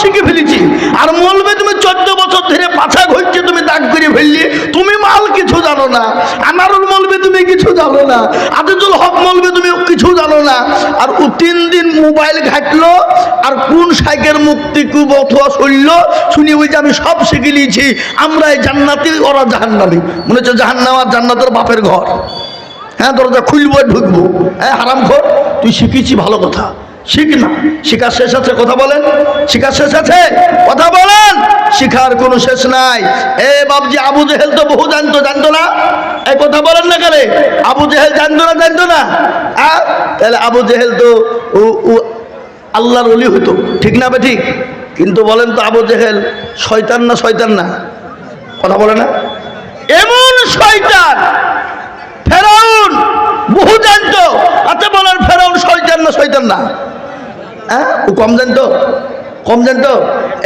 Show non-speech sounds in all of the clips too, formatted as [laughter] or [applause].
শিখে ফেলেছি। আর মলবে তুমি চোদ্দ বছর ধরে পাছা ঘুরছে, তুমি দাগ করে ফেললে। তুমি মাল কিছু জানো না। আনারুল মলবে তুমি কিছু জানো না। আদিজুল হক মলবে তুমি কিছু জানো না। আর ও তিন দিন মোবাইল ঘাটলো, আর কোন সাইকের মুক্তি কুব অথবা শৈল্য শুনি ওই যে আমি সব শিখে নিয়েছি। আমরা এই জান্নাতি, ওরা জাহান্নামি। মনে হচ্ছে জাহান্নাম আর জান্নাতের বাপের ঘর। হ্যাঁ দরজা খুলবো ঢুকবো। হ্যাঁ হারাম খোর তুই শিখেছি ভালো কথা। শিখ না। শিখার শেষ আছে, কথা বলেন? শিখার শেষ আছে? কথা বলেন? শিখার কোনো শেষ নাই। এ বাবজি আবু জেহেল তো বহু জানতো জানতো না? এই কথা বলেন না কেন? আবু জেহেল জানতো না জানতো না? তাহলে আবু জেহেল তো আল্লাহর অলি হতো। ঠিক না ঠিক কিন্তু বলেন তো আবু জেহেল, শয়তান না শয়তান না? কথা বলে না? এমন শয়তান! ফেরাউন বহু জানতো। আচ্ছা বলেন, ফেরাউন শয়তান না শয়তান না? হ্যাঁ? ও কম জানতো? কম জানতো?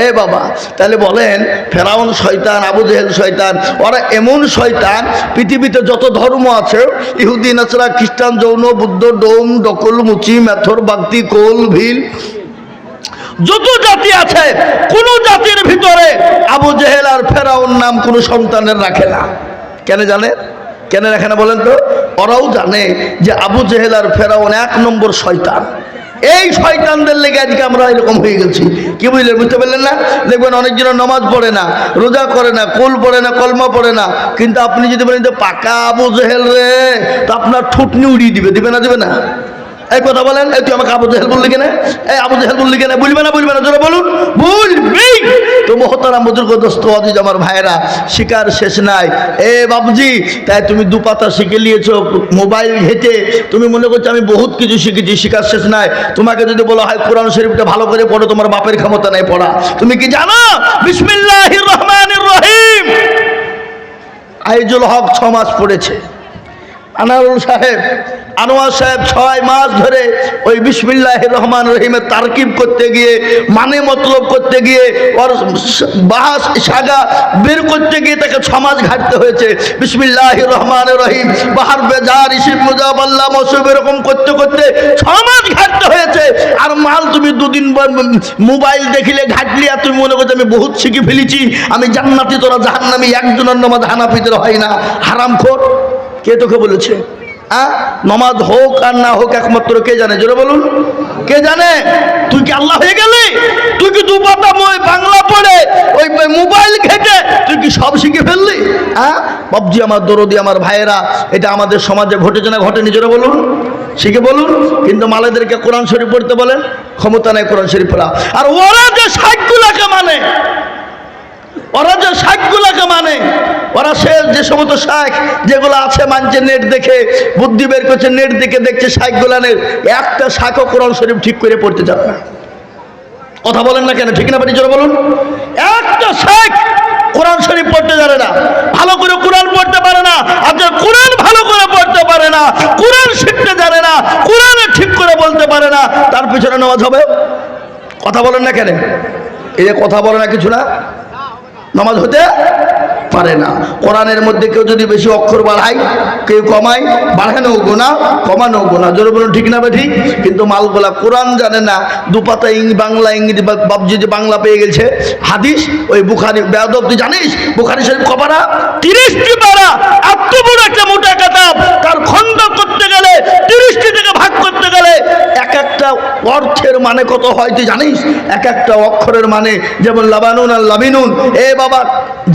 এ বাবা, তাহলে বলেন, ফেরাউন শয়তান, আবু জেহেল শয়তান, ওরা এমন শয়তান, পৃথিবীতে যত ধর্ম আছে, ইহুদি, নাসরা, খ্রিস্টান, যৌন, বুদ্ধ, ডোম, ডকল, মুচি, মেথর বাগতি কোল, ভিল, যত জাতি আছে, কোন জাতির ভিতরে আবু জেহেল আর ফেরাউন নাম কোনো সন্তানের রাখে না। কেন জানে? কেন রাখে না বলেন তো? ওরাও জানে যে আবু জেহেল আর ফেরাউন এক নম্বর শয়তান। এই শয়তানদের লেগে আজকে আমরা এরকম হয়ে গেছি। কি বুঝলেন বুঝতে পারলেন না? দেখবেন অনেকজন নামাজ পড়ে না, রোজা করে না, কোল পড়ে না, কলমা পড়ে না। কিন্তু আপনি যদি বলেন যে পাকা আবু জেহেল রে, তো আপনার ঠুটনি উড়িয়ে দিবে দিবে না দিবে না? এই কথা বলেন, এই তুই আমাকে আবু জেহেল বললি কেন? এই আবু জেহেল বললি কেন? বলবে না বলবে না বলুন। বলবি। তো মহতারাম বুজুর্গ, দোস্ত, অজিজ আমার ভাইয়েরা, শিকার শেষ নাই। এ বাবুজি তাই তুমি দু পাতা শিখে নিয়েছো, মোবাইল ঘেটে। তুমি মনে করছ আমি বহুত কিছু শিখেছি, শিকার শেষ নাই। তোমাকে যদি বলো হয় কোরআন শরীফটা ভালো করে পড়ো, তোমার বাপের ক্ষমতা নাই পড়া। তুমি কি জানো? বিসমিল্লাহির রহমানির রহিম। আইজুল হক ছ মাস পড়েছে। আনারুল সাহেব, আনোয়ার সাহেব ছয় মাস ধরে ওই বিসমিল্লাহ রহমান রহিমের তারকিব করতে গিয়ে মানে মতলব করতে গিয়ে, ওর বাহাস সাগা বের করতে গিয়ে তাকে ছ মাস ঘাটতে হয়েছে। বিসমিল্লাহ রহমান রহিম, বাহার বেজার ইসিফ মুজাব আল্লাহ মসুব এরকম করতে করতে ছ মাস ঘাটতে হয়েছে। আর মাল তুমি দুদিন মোবাইল দেখিলে ঘাটলি, আর তুমি মনে করছ আমি বহুত শিখে ফেলেছি। আমি জান্নাতি, তোরা জাহান্নামি, একজনের নামাজ হানাফিদের হয় না। হারাম হারামখোর। কে তোকে বলেছে? হ্যাঁ নমাজ হোক আর না হোক, একমাত্র কে জানে? জোরে বলুন। কে জানে? তুই কি আল্লাহ হয়ে গেলি? তুই কি দু পাতা বাংলা পড়ে, ওই মোবাইল ঘেটে, তুই কি সব শিখে ফেললি? হ্যাঁ বাবজি আমার, দরদি আমার, ভাইয়েরা, এটা আমাদের সমাজে ঘটেছে না ঘটেনি? জোরে বলুন। শিখে বলুন। কিন্তু মালেদেরকে কোরআন শরীফ পড়তে বলেন ক্ষমতা নেই কোরআন শরীফ পড়া। আর ওরা যে ষাটগুলাকে মানে ওরা যে শাকগুলাকে মানে ওরা সে যে সমস্ত শাক যেগুলো আছে মানছে নেট দেখে, বুদ্ধি বের করছে, নেট দেখে দেখছে শাকগুলানের একটা শাকও কোরআন শরীফ ঠিক করে পড়তে যাবে না। কথা বলেন না কেন, ঠিক না বাড়ি বলুন। একটা শাক কোরআন শরীফ পড়তে জানে না, ভালো করে কোরআন পড়তে পারে না যে কোরআন ভালো করে পড়তে পারে না, কোরআন শিখতে জানে না, কোরআনে ঠিক করে বলতে পারে না, তার পিছনে নামাজ হবে। কথা বলেন না কেন? এই যে কথা বলে না কিছু না? নামাজ হতে পারে না। কোরআনের মধ্যে কেউ যদি বেশি অক্ষর বাড়ায়, কেউ কমায় বাড়ানো গোনা কমানো গোনা জোরে বলুন, ঠিক না ঠিক কিন্তু মালগুলা কোরআন জানে না, দুপাতা ইং, বাংলা, ইংরেজি বাবজি যে বাংলা পেয়ে গেছে, হাদিস, ওই বুখারি, বেয়াদব, তুই জানিস? বুখারি শরীফ কপারা তিরিশটি পারা। বড় একটা মোটা কাতাব তার খন্ড করতে গেলে, তিরিশটি থেকে ভাগ করতে গেলে, এক একটা অর্থের মানে কত হয় তুই জানিস? এক একটা অক্ষরের মানে যেমন লাবানুন আর লাবিনুন এ বাবা,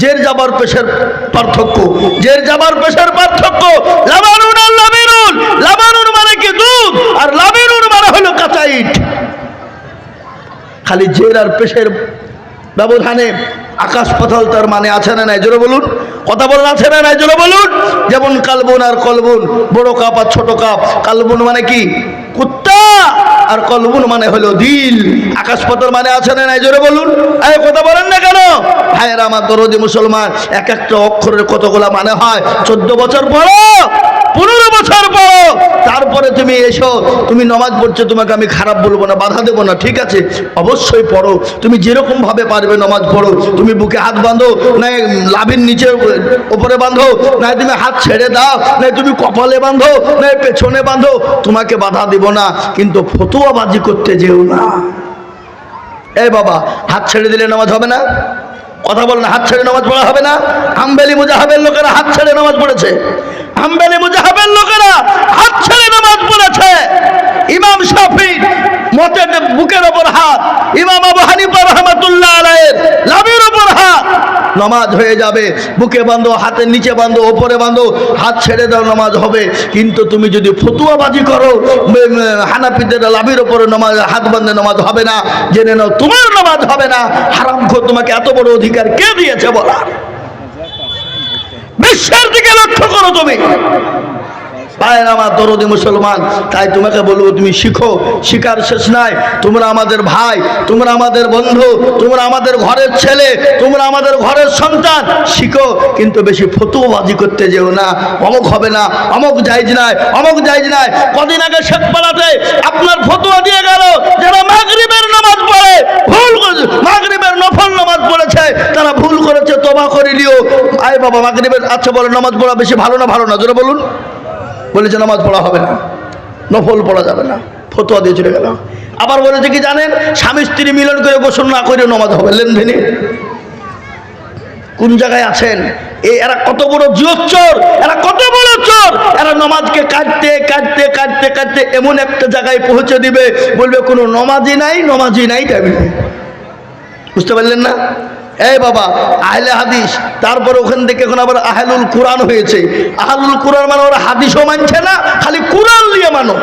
জের যাবার পেশের পার্থক্য। জের যাবার পেশের পার্থক্য, লাবানুন আর লাবিনুন। লাবানুন মানে কি? দুধ। আর লাবিনুন মানে হলো কাঁচা ইট। খালি জের আর পেশের ব্যবধানে আকাশ পাতাল তার মানে আছে না নাই? জোরে বলুন। কথা বলেন আছে না নাই? জোরে বলুন। যেমন কালবুন আর কলবুন, বড় কাপ আর ছোট কাপ। কালবুন মানে কি? কুত্তা। আর কলবুন মানে হলো দিল। আকাশ পাতাল মানে আছে না নাই? জোরে বলুন। এই কথা বলেন না কেন? ভাইয়েরা, আমার দরদি মুসলমান, এক একটা অক্ষরের কতগুলা মানে হয়? চোদ্দ বছর পর পনেরো বছর পর। তারপরে তুমি এসো, তুমি নমাজ পড়ছো, তোমাকে আমি খারাপ বলব না, বাধা দেবো না, ঠিক আছে? অবশ্যই পড়ো। তুমি যেরকম ভাবে পারবে নমাজ পড়ো। তুমি বুকে হাত বাঁধো, না লাভের নিচে ওপরে বাঁধো, না তুমি হাত ছেড়ে দাও, না তুমি কপালে বাঁধো, না পেছনে বাঁধো, তোমাকে বাধা দেব না। কিন্তু ফতুয়াবাজি করতে যেও না। এই বাবা, হাত ছেড়ে দিলে নামাজ হবে না? কথা বলেন হাত ছেড়ে নামাজ পড়া হবে না? হাম্বেলি মুজাহাবের লোকেরা হাত ছেড়ে নামাজ পড়েছে। হাম্বেলি মুজাহাবের লোকেরা হাত ছেড়ে নামাজ পড়েছে। ইমাম শাফি মতের বুকের ওপর হাত, ইমাম আবু হানিফা রহমাতুল্লাহ আলাইহির লাভের ওপর হাত। নামাজ হয়ে যাবে, বুকে বাঁধো, হাতের নিচে বাঁধো, ওপরে বাঁধো, হাত ছেড়ে দাও, নামাজ হবে। কিন্তু তুমি যদি ফতুয়াবাজি করো হানাফিদের লাভের ওপরে নামাজ, হাত বাঁধে নামাজ হবে না। জেনে নাও, তোমার নামাজ হবে না। হারাম তোমাকে এত বড় অধিকার কে দিয়েছে বলা? বিশ্বের দিকে লক্ষ্য করো তুমি। ভাইয়ের আমার দরদি মুসলমান, তাই তোমাকে বলব, তুমি শিখো, শিকার শেষ নাই। তোমরা আমাদের ভাই, তোমরা আমাদের বন্ধু, তোমরা আমাদের ঘরের ছেলে, তোমরা আমাদের ঘরের সন্তান। শিখো, কিন্তু বেশি ফতুবাজি করতে যেও না। অমুক হবে না, অমুক যাইজ নাই, অমুক যাইজ নাই। কদিন আগে শেখ পাড়াতে আপনার ফতুয়া দিয়ে গেল, যারা মাগরিবের নামাজ পড়ে, ভুল মাগরিবের নফল নামাজ পড়েছে, তারা ভুল করেছে, তোবা করে নিও। আয় বাবা মাগরিবের আচ্ছা বলে নামাজ পড়া বেশি ভালো না ভালো না? জোরে বলুন। বলেছে, নামাজ পড়া হবে না। নফল পড়া যাবে না। ফতোয়া দিয়ে চলে গেল। আবার বলেছে কি জানেন? স্বামী স্ত্রী মিলন করে গোসল না করে নামাজ হবে। লেনদেনে কোন জায়গায় আছেন? এই এরা কত বড় জিয়চোর এরা কত বড় চোর! এরা নমাজকে কাটতে কাটতে কাটতে কাটতে এমন একটা জায়গায় পৌঁছে দিবে। বলবে, কোনো নমাজি নাই নমাজি নাই টাইমে বুঝতে পারলেন না? এই বাবা, আহলে হাদিস, তারপর ওখান থেকে এখন আবার আহলুল কোরআন হয়েছে। আহলুল কোরআন মানে ওরা হাদিসও মানছে না, খালি কোরআন নিয়ে মানো।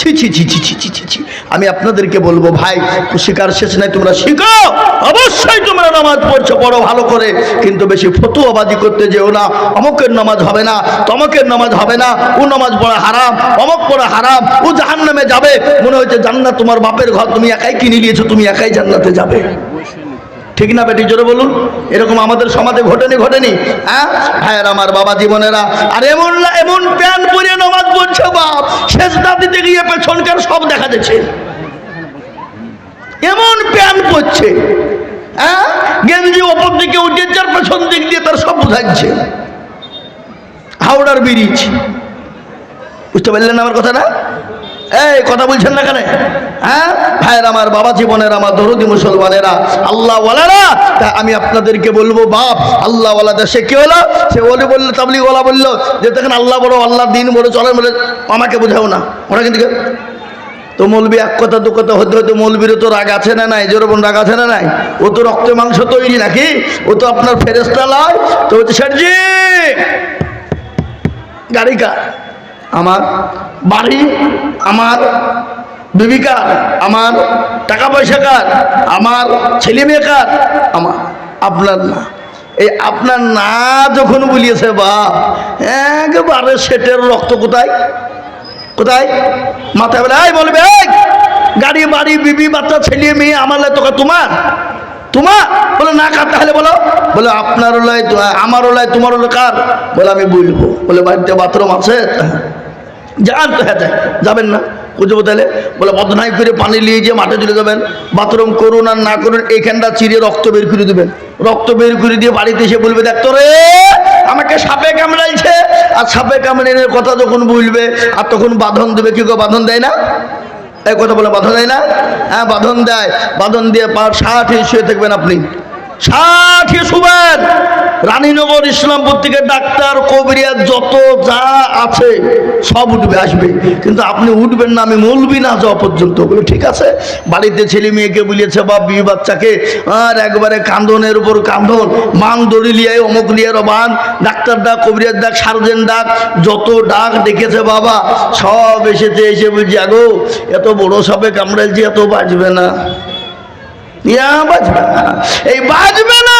ছি ছি আমি আপনাদেরকে বলব, ভাই, শিকার শেষ নাই, তোমরা শিখো অবশ্যই তোমরা নামাজ পড়ছো, পড়ো ভালো করে, কিন্তু বেশি ফতুয়াবাজি করতে যেও না। অমকের নামাজ হবে না, তমকের নামাজ হবে না। ও নামাজ পড়া হারাম, অমক পড়া হারাম, ও জাহান নামে যাবে। মনে হচ্ছে জান্নাত তোমার বাপের ঘর, তুমি একাই কিনে নিয়েছো, তুমি একাই জান্নাতে যাবে। ঠিক না বেটি, জোরে বলুন? এরকম আমাদের সমাজে ঘটেনি ঘটেনি হ্যাঁ? ভাইয়ের, আমার বাবা জীবনেরা। আর এমন এমন প্যান পরে নামাজ পড়ছে, বাপ। শেষ দিতে গিয়ে পেছনকার সব দেখা যাচ্ছে। এমন প্যান পড়ছে হ্যাঁ? গেঞ্জি ওপর দিকে উঠে যার পেছন দিক দিয়ে তার সব বোঝাচ্ছে হাওড়ার ব্রিজ। বুঝতে পারলেন আমার কথা না এই, কথা বলছেন না কেন? হ্যাঁ? ভাইয়ের আমার বাবা জীবনের আমার দরদি মুসলমানেরা আল্লাহ ওয়ালারা তা আমি আপনাদেরকে বলব, বাপ আল্লাহ ওয়ালা দেশে কি হলো? সে ওলি বলল তাবলি ওলা বলল, যে দেখেন আল্লাহ বড়, আল্লাহ দিন বড়, চলেন বলে আমাকে বোঝাও না। ওরা কিন্তু তো মৌলবি এক কথা, দু কথা হতে হতে মৌলবিরও তো রাগ আছে না নাই? যেরকম রাগ আছে না নাই? ও তো রক্ত মাংস তৈরি নাকি? ও তো আপনার ফেরেস্তা লয়, তো হচ্ছে শেঠজি গাড়ি কার? আমার বাড়ি, আমার বিবি কার আমার টাকা পয়সা কার আমার ছেলে মেয়ে কার আমার আপনার না। এই আপনার না যখন বলিয়েছে, বাপ, একেবারে সেটের রক্ত কোথায়? কোথায়? মাথায় বলে, এই বলবে গাড়ি, বাড়ি, বিবি, বাচ্চা, ছেলে, মেয়ে, আমার লাই তোকে তোমার তোমার? বলে, না কার, তাহলে বলো। বলে, আপনার লাই আমার লাই তোমার হলো কার? বলে, আমি বলব বলে, বাড়িতে বাথরুম আছে? যান তো হ্যাঁ যাবেন না। বুঝব তাহলে। বলে বদনাই করে পানি নিয়ে গিয়ে মাঠে চলে যাবেন। বাথরুম করুন আর না করুন, এইখানটা চিরে রক্ত বের করে দেবেন। রক্ত বের করে দিয়ে বাড়িতে এসে বলবে, দেখ তো রে আমাকে সাপে কামড়াইছে। আর সাপে কামড়ানোর কথা যখন বলবে, আর তখন বাঁধন দেবে, কি বাঁধন দেয় না? এই কথা বলে, বাঁধন দেয় না? হ্যাঁ বাঁধন দেয়। বাঁধন দিয়ে পার ষাট শুয়ে থাকবেন আপনি। ষাট শুবেন রানীনগর ইসলামপুর থেকে ডাক্তার কবিরিয়ার যত যা আছে সব উঠবে, আসবে। কিন্তু আপনি উঠবেন না, আমি মলবি না যাওয়া পর্যন্ত। বলে, ঠিক আছে। বাড়িতে ছেলে মেয়েকে বলিয়েছে বা বিয়ে বাচ্চাকে, আর একবারে কান্দনের উপর কান্দন, মান দড়ি লিয়াই অমুক লিয়ার বান ডাক্তার ডাক কবিরিয়ার ডাক, সার্জেন ডাক, যত ডাক ডেকেছে বাবা, সব এসেছে, এসে বলছি, আগো, এত বড় সাপে কামড়াইছি এত বাঁচবে না। এই বাজবে না।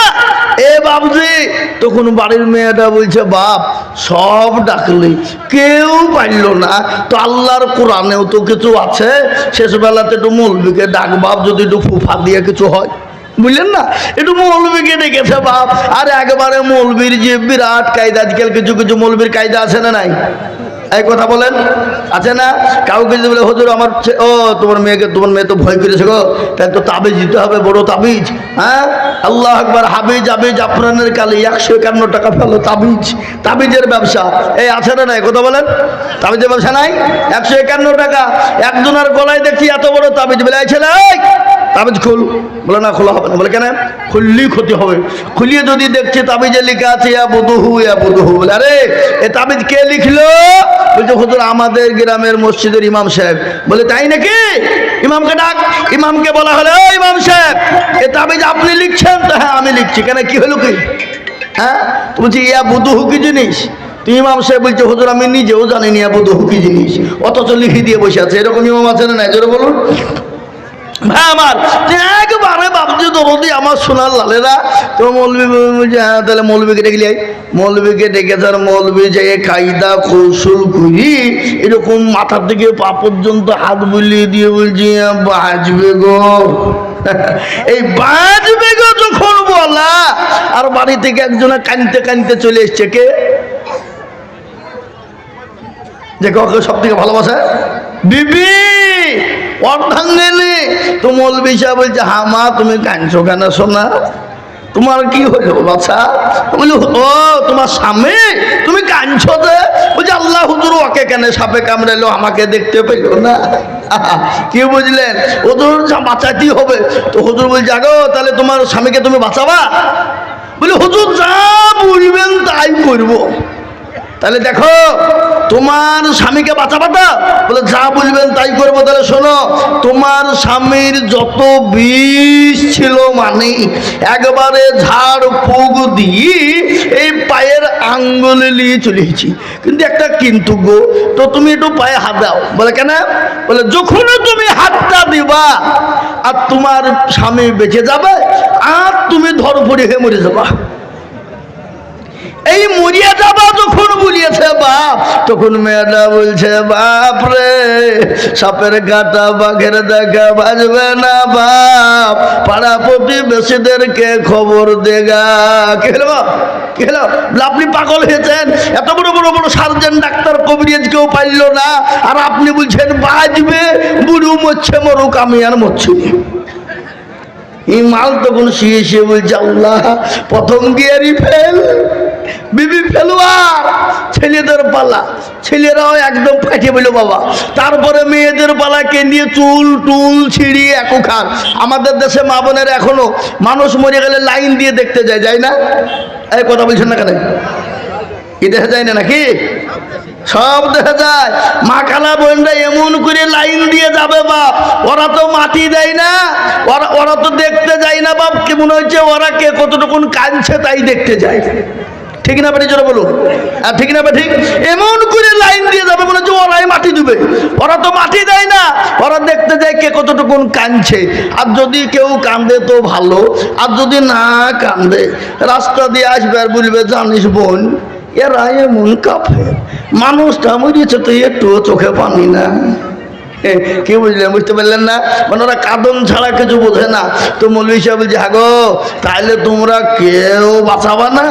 এ বাবজি, তখন বাড়ির মেয়েটা বলছে, বাপ, সব ডাকলি। কেউ পারল না। তো আল্লাহর কোরআনেও তো কিছু আছে। শেষবেলাতে একটু মৌলবিকে ডাক, বাপ, যদি একটু ফুফা দিয়ে কিছু হয়। বুঝলেন না? একটু মৌলবিকে ডেকেছে, বাপ, আর একবারে মৌলবির যে বিরাট কায়দা, আজকাল কিছু কিছু মৌলবির কায়দা আছে না নাই? এই কথা বলেন, আছে না? কাউকে যদি বলে, হজুর, আমার ও, তোমার মেয়েকে, তোমার মেয়ে তো ভয় করেছে গো। তাই তো তাবিজ দিতে হবে, বড় তাবিজ হ্যাঁ? আল্লাহ একবার হাবিজ, আবিজ, আফরানের কালে, একশো একান্ন টাকা ফেলো তাবিজ, তাবিজের ব্যবসা। এই আছে না নাই? কথা বলেন। তাবিজের ব্যবসা নাই? একশো একান্ন টাকা। একজনের গলায় দেখছি এত বড় তাবিজ, বলে ছেলে তাবিজ খুল। বলে, না, খোলা হবে না। বলে, কেন? খুললেই ক্ষতি হবে। খুলিয়ে যদি দেখছে তাবিজে লেখা আছে ইয়া বুধুহু ইয়া বুধুহু বলে, আরে, এ তাবিজ কে লিখলো? বলছে, হুজুর, আমাদের গ্রামের মসজিদের ইমাম সাহেব। বলে, তাই নাকি? ইমামকে ডাক। ইমামকে বলা হলো "ও ইমাম সাহেব, এ তাবিজ আপনি লিখছেন? তো হ্যাঁ আমি লিখছি। কেন, কি হলো কি? হ্যাঁ? বলছি ইয়া বুধুহু কি জিনিস? ইমাম সাহেব বলছে, হুজুর, আমি নিজেও জানি ইয়া বুধুহু কি জিনিস। অথচ লিখে দিয়ে বসে আছে। এরকম ইমাম আছে না জোরে বলুন। আমার সোনার হ্যাঁ তাহলে ডেকে তার যে কায়দা, কৌশল এরকম মাথার থেকে পা পর্যন্ত হাত বুলিয়ে দিয়ে বলছি বাঁচবে গো। [laughs] এই বাঁচবে গো যখন বলা, আর বাড়ি থেকে একজনে কানতে কানতে চলে এসছে কে? যে কাউকে সব থেকে ভালোবাসা? বিবি! অর্ধাঙ্গেলি তো মৌলবি সাহেব বলছে, হা মা, তুমি কাঁদছো কেন শোনা তোমার কি হলো বাচ্চা বলি, ও, তোমার স্বামী? তুমি কাঁদছো যে? বলছে, আল্লাহ হুজুর ওকে কেন সাপে কামড়াইলো আমাকে দেখতে পেল না। [laughs] কি বুঝলেন? হুজুর বাঁচাতেই হবে। তো হুজুর বলছে, আগো, তাহলে তোমার স্বামীকে তুমি বাঁচাবা? বলি, হুজুর যা বলবেন তাই করব। তাহলে দেখো তোমার স্বামীকে বাঁচাবা তো? বলে, যা বলবেন তাই করব, তাহলে শোনো, তোমার স্বামীর যত বিষ ছিল মানে একবারে ঝাড় ফুক দিয়ে এই পায়ের আঙ্গুলে নিয়ে চলেছি কিন্তু একটা কিন্তু গো, তো তুমি একটু পায়ে হাত দাও। বলে, কেন? বলে, যখন তুমি হাতটা দিবা, আর তোমার স্বামী বেঁচে যাবে, আর তুমি ধরপড়ি হয়ে মরে যাবা। এই মরিয়া যাবা যখন বলিয়েছে বাপ তখন মেয়েটা বলছে বাপ রে সাপের গাটা বাঘের দেখা বাজবে না বাপ। পাড়া প্রতিবেশীদেরকে খবর দেগা কে হলো বাপ? কে বলে, আপনি পাগল হয়েছেন। এত বড় বড় বড় সার্জেন ডাক্তার কবিরিয়াজ কেউ পাইল না। আর আপনি বলছেন বাজবে বুড়ু মরছে মরুক আমি আর মরছি এই মাল তখন শুয়ে শুয়ে বলছে আল্লাহ প্রথম গিয়ারই ফেল। বিবি ফেলুয়ার, ছেলেদের পালা। ছেলেরাও একদম ফাটিয়ে বলল, বাবা, তারপরে মেয়েদের পালাকে নিয়ে চুল টুল ছিঁড়িয়ে একু খান। আমাদের দেশে মা বোনের এখনও মানুষ মরে গেলে লাইন দিয়ে দেখতে যায় যায় না? এই কথা বলছেন না কেন? কি দেখা যায় না নাকি? সব দেখা যায়। মা কালা বোনরা এমন করে লাইন দিয়ে যাবে, বাপ। ওরা তো মাটি দেয় না। ওরা ওরা তো দেখতে যায় না, বাপ। কি মনে হচ্ছে ওরা কে কতটুকুন কাঁদছে তাই দেখতে যায়। ঠিক না বেটি জোরে বলুন। আর ঠিক না ঠিক এমন করে লাইন দিয়ে যাবে বলে হচ্ছে ওরাই মাটি দিবে। ওরা তো মাটি দেয় না। ওরা দেখতে যায় কে কতটুকুন কাঁদছে। আর যদি কেউ কান্দে তো ভালো। আর যদি না কান্দে রাস্তা দিয়ে আসবে আর বলবে, জানিস বোন, এরা এমন কাফে মানুষটা মরিয়েছে তো একটু চোখে পানি না। কি বুঝলেন বুঝতে পারলেন না? মানে ওরা কাদন ছাড়া কিছু বোঝে না। তো মৌলভী সাহেব বলছে, হাগো তাহলে তোমরা কেউ বাঁচাবা না?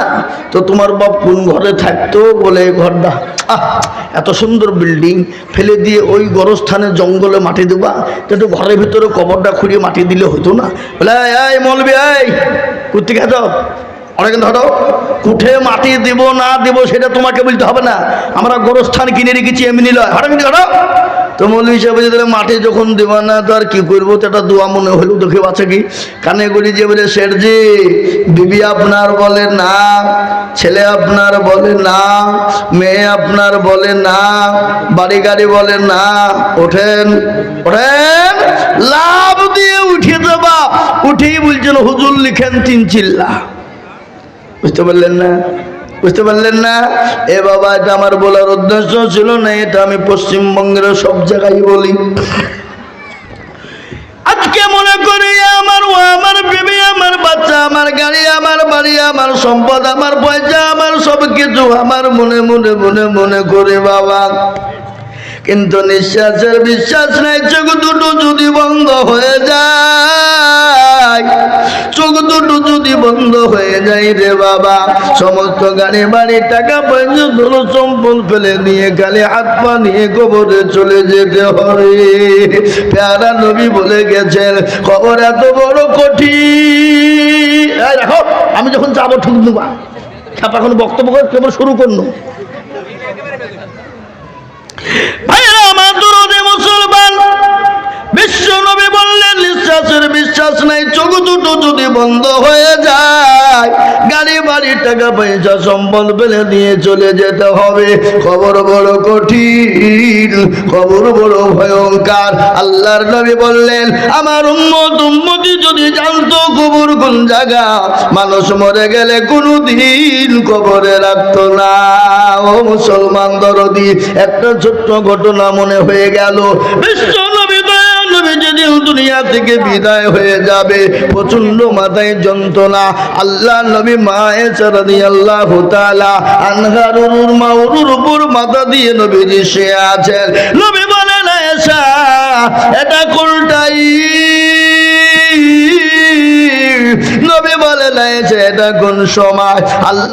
তো তোমার বাপ কোন ঘরে থাকতো বলে ঘরটা? এত সুন্দর বিল্ডিং। ফেলে দিয়ে ওই গরস্থানে জঙ্গলে মাটি দেবা। তো একটু ঘরের ভিতরে কবরটা খুঁড়িয়ে মাটি দিলে হতো না। বলে, এই মৌলবি এই কুর্তি খেত অনেক ধরো কুঠে মাটি দিব না দিব সেটা তোমাকে বলতে হবে না। আমরা গোরস্থান কিনে রেখেছি, এমনি লয়। হঠাৎ ধরো। তো মৌলী হিসাবে যদি মাটি যখন দেবা না, তো আর কি করব? তো এটা দোয়া মনে হলো, দেখে আছে কি? কানে গড়ি যে বলে শেরজি বিবি আপনার বলে না, ছেলে আপনার বলে না, মেয়ে আপনার বলে না বাড়ি গাড়ি বলে না, ওঠেন ওঠেন, লাভ দিয়ে উঠিয়ে দেবা। উঠেই বলছেন, হুজুর লিখেন তিন চিল্লা। বুঝতে পারলেন না? বুঝতে পারলেন না? এ বাবা, এটা আমার বলার উদ্দেশ্য ছিল না, এটা আমি পশ্চিমবঙ্গের সব জায়গায় বলি। আজকে মনে করি আমার ও আমার বেবি, আমার বাচ্চা, আমার গাড়ি, আমার বাড়ি, আমার সম্পদ, আমার পয়সা, আমার সব কিছু আমার মনে মনে মনে মনে করে বাবা। কিন্তু নিঃশ্বাসের বিশ্বাস নাই, চোখ দুটো যদি বন্ধ হয়ে যায় দুটো যদি বন্ধ হয়ে যায় রে বাবা, সমস্ত গাড়ি বাড়ি টাকা পয়সা সম্পদ ফেলে নিয়ে হাত পা নিয়ে গোবরে চলে যেতে পেয়ারা নবী বলে গেছেন এত বড় কঠিন। আমি যখন যাব ঠুক দেবা কোনো বক্তব্য কেবল শুরু করল। ভাইরা, আমার মুসলমান, বিশ্ব নবী বললেন নিঃশ্বাসের বিশ্বাস নাই, চোখ দুটো যদি বন্ধ হয়ে যায়, গাড়ি, বাড়ি, টাকা, পয়সা, সম্পদ পেলে দিয়ে চলে যেতে হবে। খবর বড় কঠিন, খবর বড় ভয়ঙ্কর। আল্লাহর নবী বললেন, আমার উম্মত, উম্মতি যদি জানতো কবর কোন জায়গা, মানুষ মরে গেলে কোনোদিন কবরে রাখতো না। ও মুসলমান দরদি, একটা ছোট্ট ঘটনা মনে হয়ে গেল। বিশ্ব দুনিয়া থেকে বিদায় হয়ে যাবে। প্রচণ্ড মাথায় যন্ত্রণা। আল্লাহ নবী মায়ে চারাদি আল্লাহ তালা আনহারুর মাউরুর উপর মাথা দিয়ে নবীজি সে আছেন। নবী বলেন এসা এটা কোনটাই? নবী বলে না এটা কোন সময়? আল্লাহ